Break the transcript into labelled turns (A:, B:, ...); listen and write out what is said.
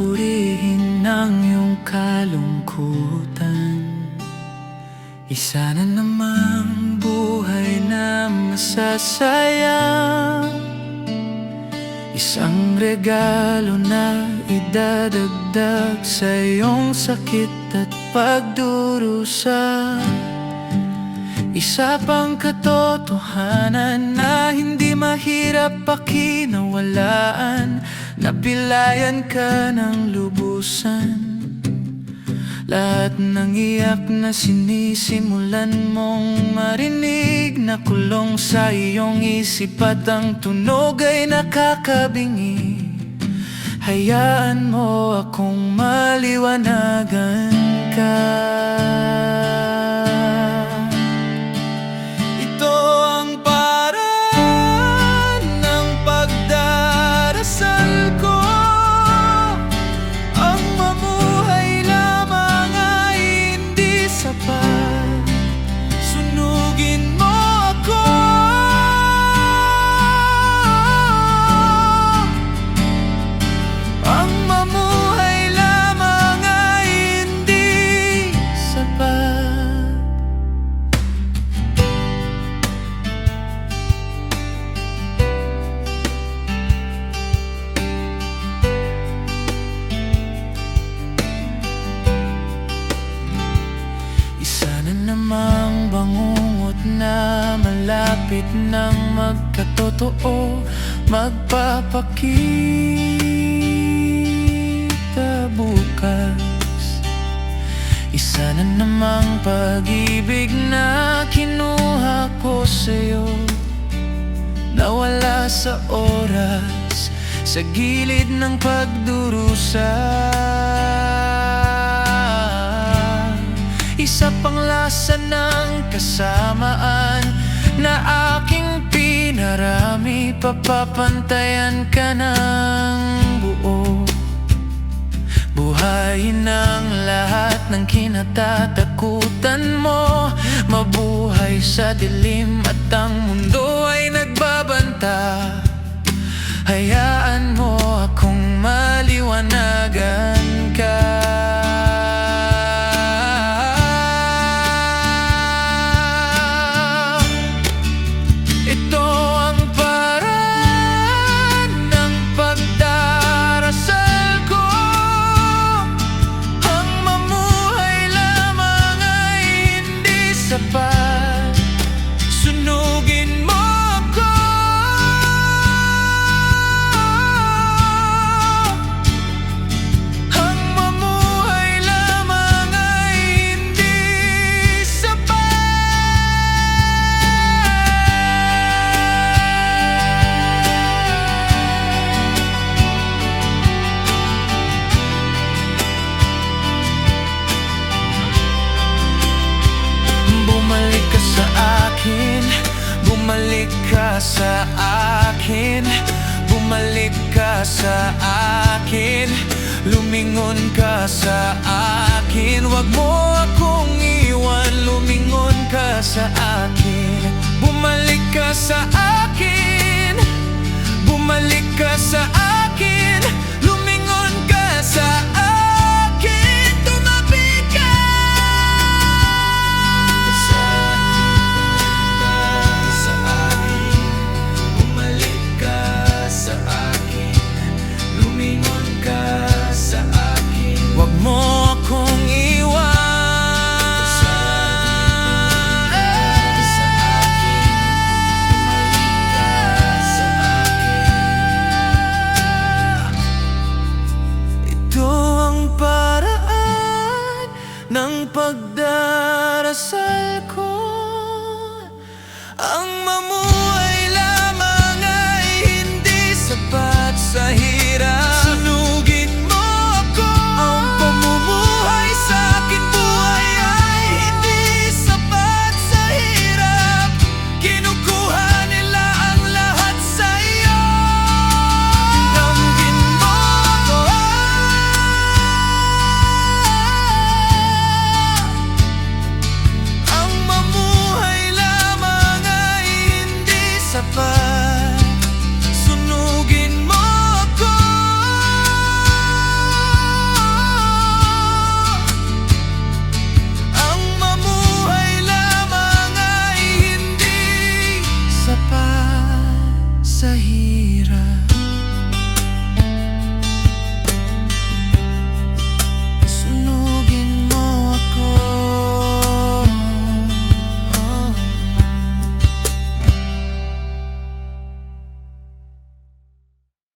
A: purihin ang iyong kalungkutan. Isa na namang buhay na masasayang Isang regalo na idadagdag sa iyong sakit at pagdurusa Isa pang katotohanan na hindi mahirap pakinawalaan. Napilayan ka ng lubusan. Lahat ng iyak na sinisimulan mong marinig Na kulong sa iyong isip at ang tunog ay nakakabingi. Hayaan mo akong maliwanagan ka malapit ng magkatotoo Magpapakita bukas. Isa na namang pag-ibig na kinuha ko sa'yo Nawala sa oras Sa gilid ng pagdurusa. Isa pang lasa ng kasamaan Na aking pinarami Papapantayan ka ng buo. Buhayin ang lahat ng kinatatakutan mo. Mabuhay sa dilim at ang mundo ay nagbabanta. Hayaan Bumalik ka sa akin Bumalik ka sa akin Lumingon ka sa akin. Huwag mo akong iwan Lumingon ka sa akin. Bumalik ka sa pagdarasal ko.